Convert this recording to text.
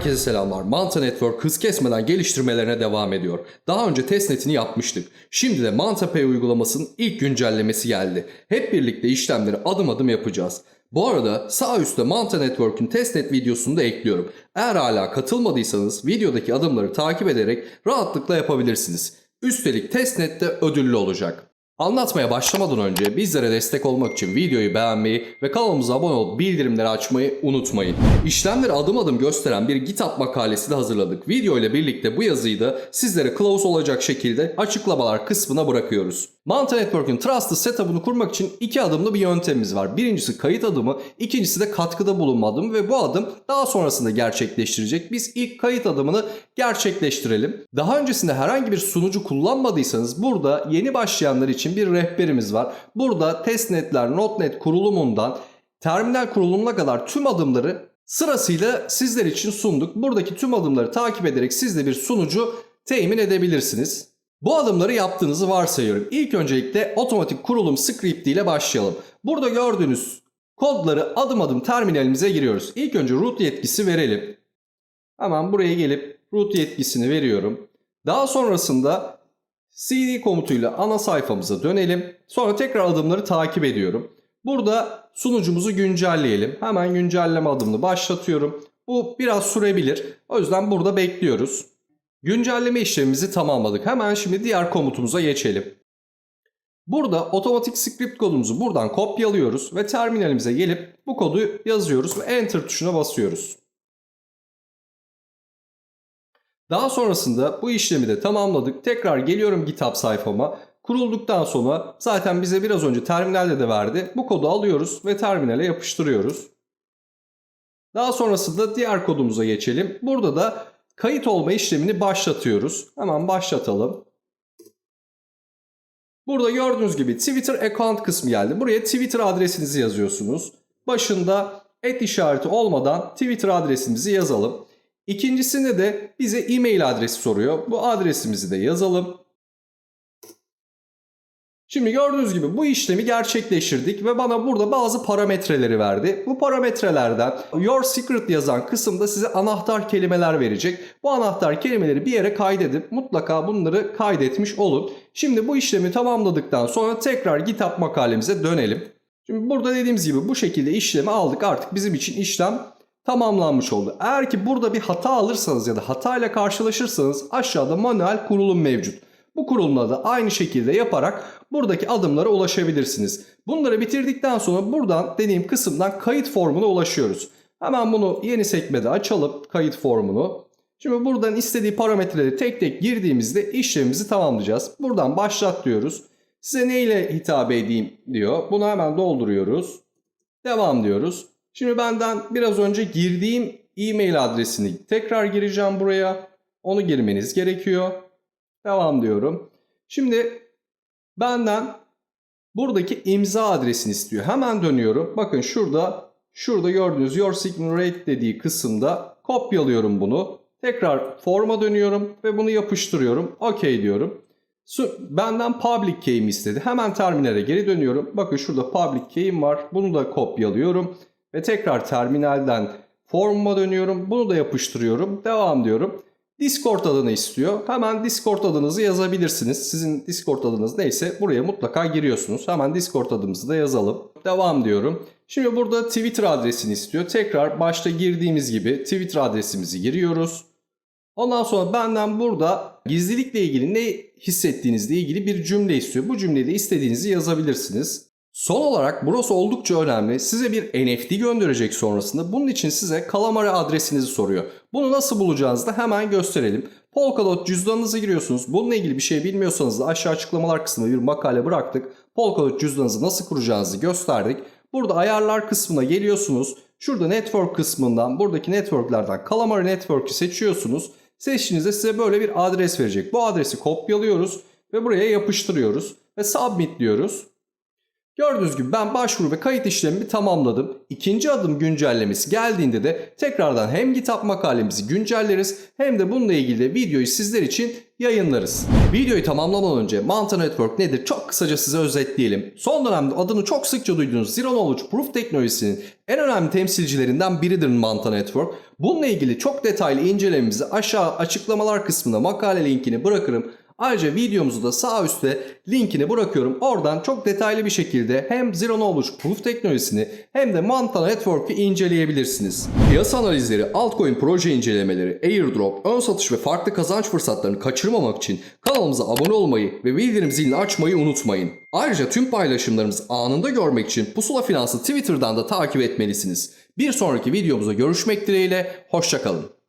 Herkese selamlar. Manta Network hız kesmeden geliştirmelerine devam ediyor. Daha önce testnetini yapmıştık. Şimdi de Manta Pay uygulamasının ilk güncellemesi geldi. Hep birlikte işlemleri adım adım yapacağız. Bu arada sağ üstte Manta Network'ün testnet videosunu da ekliyorum. Eğer hala katılmadıysanız videodaki adımları takip ederek rahatlıkla yapabilirsiniz. Üstelik testnet de ödüllü olacak. Anlatmaya başlamadan önce bizlere destek olmak için videoyu beğenmeyi ve kanalımıza abone olup bildirimleri açmayı unutmayın. İşlemleri adım adım gösteren bir GitHub makalesi de hazırladık. Video ile birlikte bu yazıyı da sizlere kılavuz olacak şekilde açıklamalar kısmına bırakıyoruz. Manta Network'ün Trusted Setup'ını kurmak için iki adımlı bir yöntemimiz var. Birincisi kayıt adımı, ikincisi de katkıda bulunma adımı ve bu adım daha sonrasında gerçekleştirecek. Biz ilk kayıt adımını gerçekleştirelim. Daha öncesinde herhangi bir sunucu kullanmadıysanız burada yeni başlayanlar için bir rehberimiz var. Burada testnetler, notnet kurulumundan terminal kurulumuna kadar tüm adımları sırasıyla sizler için sunduk. Buradaki tüm adımları takip ederek siz de bir sunucu temin edebilirsiniz. Bu adımları yaptığınızı varsayıyorum. İlk öncelikle otomatik kurulum script ile başlayalım. Burada gördüğünüz kodları adım adım terminalimize giriyoruz. İlk önce root yetkisi verelim. Hemen buraya gelip root yetkisini veriyorum. Daha sonrasında cd komutuyla ana sayfamıza dönelim. Sonra tekrar adımları takip ediyorum. Burada sunucumuzu güncelleyelim. Hemen güncelleme adımını başlatıyorum. Bu biraz sürebilir. O yüzden burada bekliyoruz. Güncelleme işlemimizi tamamladık. Hemen şimdi diğer komutumuza geçelim. Burada otomatik script kodumuzu buradan kopyalıyoruz ve terminalimize gelip bu kodu yazıyoruz ve enter tuşuna basıyoruz. Daha sonrasında bu işlemi de tamamladık. Tekrar geliyorum GitHub sayfama. Kurulduktan sonra zaten bize biraz önce terminalde de verdi. Bu kodu alıyoruz ve terminale yapıştırıyoruz. Daha sonrasında diğer kodumuza geçelim. Burada da kayıt olma işlemini başlatıyoruz. Hemen başlatalım. Burada gördüğünüz gibi Twitter account kısmı geldi. Buraya Twitter adresinizi yazıyorsunuz. Başında et işareti olmadan Twitter adresimizi yazalım. İkincisinde de bize e-mail adresi soruyor. Bu adresimizi de yazalım. Şimdi gördüğünüz gibi bu işlemi gerçekleştirdik ve bana burada bazı parametreleri verdi. Bu parametrelerden your secret yazan kısımda size anahtar kelimeler verecek. Bu anahtar kelimeleri bir yere kaydedip mutlaka bunları kaydetmiş olun. Şimdi bu işlemi tamamladıktan sonra tekrar GitHub makalemize dönelim. Şimdi burada dediğimiz gibi bu şekilde işlemi aldık. Artık bizim için işlem tamamlanmış oldu. Eğer ki burada bir hata alırsanız ya da hata ile karşılaşırsanız aşağıda manuel kurulum mevcut. Bu kurulumla da aynı şekilde yaparak buradaki adımlara ulaşabilirsiniz. Bunları bitirdikten sonra buradan dediğim kısımdan kayıt formuna ulaşıyoruz. Hemen bunu yeni sekmede açalım kayıt formunu. Şimdi buradan istediği parametreleri tek tek girdiğimizde işlemimizi tamamlayacağız. Buradan başlat diyoruz. Size ne ile hitap edeyim diyor. Bunu hemen dolduruyoruz. Devam diyoruz. Şimdi benden biraz önce girdiğim e-mail adresini tekrar gireceğim buraya. Onu girmeniz gerekiyor. Devam diyorum. Şimdi benden buradaki imza adresini istiyor. Hemen dönüyorum. Bakın şurada şurada gördüğünüz your signature dediği kısımda kopyalıyorum bunu. Tekrar forma dönüyorum ve bunu yapıştırıyorum. OK diyorum. Benden public key'imi istedi. Hemen terminale geri dönüyorum. Bakın şurada public key'im var. Bunu da kopyalıyorum. Ve tekrar terminalden formuma dönüyorum. Bunu da yapıştırıyorum. Devam diyorum. Discord adını istiyor. Hemen Discord adınızı yazabilirsiniz. Sizin Discord adınız neyse buraya mutlaka giriyorsunuz. Hemen Discord adımızı da yazalım. Devam diyorum. Şimdi burada Twitter adresini istiyor. Tekrar başta girdiğimiz gibi Twitter adresimizi giriyoruz. Ondan sonra benden burada gizlilikle ilgili ne hissettiğinizle ilgili bir cümle istiyor. Bu cümleyi de istediğinizi yazabilirsiniz. Son olarak burası oldukça önemli. Size bir NFT gönderecek sonrasında. Bunun için size Calamari adresinizi soruyor. Bunu nasıl bulacağınızı da hemen gösterelim. Polkadot cüzdanınızı giriyorsunuz. Bununla ilgili bir şey bilmiyorsanız da aşağı açıklamalar kısmına bir makale bıraktık. Polkadot cüzdanınızı nasıl kuracağınızı gösterdik. Burada ayarlar kısmına geliyorsunuz. Şurada network kısmından buradaki networklerden Calamari Network'ü seçiyorsunuz. Seçtiğinizde size böyle bir adres verecek. Bu adresi kopyalıyoruz ve buraya yapıştırıyoruz ve submit diyoruz. Gördüğünüz gibi ben başvuru ve kayıt işlemimi tamamladım. İkinci adım güncellemesi geldiğinde de tekrardan hem GitHub makalemizi güncelleriz hem de bununla ilgili de videoyu sizler için yayınlarız. Videoyu tamamlamadan önce Manta Network nedir çok kısaca size özetleyelim. Son dönemde adını çok sıkça duyduğunuz Zero Knowledge Proof teknolojisinin en önemli temsilcilerinden biridir Manta Network. Bununla ilgili çok detaylı incelememizi aşağı açıklamalar kısmına makale linkini bırakırım. Ayrıca videomuzu da sağ üstte linkini bırakıyorum. Oradan çok detaylı bir şekilde hem Zero Knowledge Proof teknolojisini hem de Manta Network'ü inceleyebilirsiniz. Piyasa analizleri, altcoin proje incelemeleri, airdrop, ön satış ve farklı kazanç fırsatlarını kaçırmamak için kanalımıza abone olmayı ve bildirim zilini açmayı unutmayın. Ayrıca tüm paylaşımlarımızı anında görmek için Pusula Finans'ı Twitter'dan da takip etmelisiniz. Bir sonraki videomuzda görüşmek dileğiyle, hoşçakalın.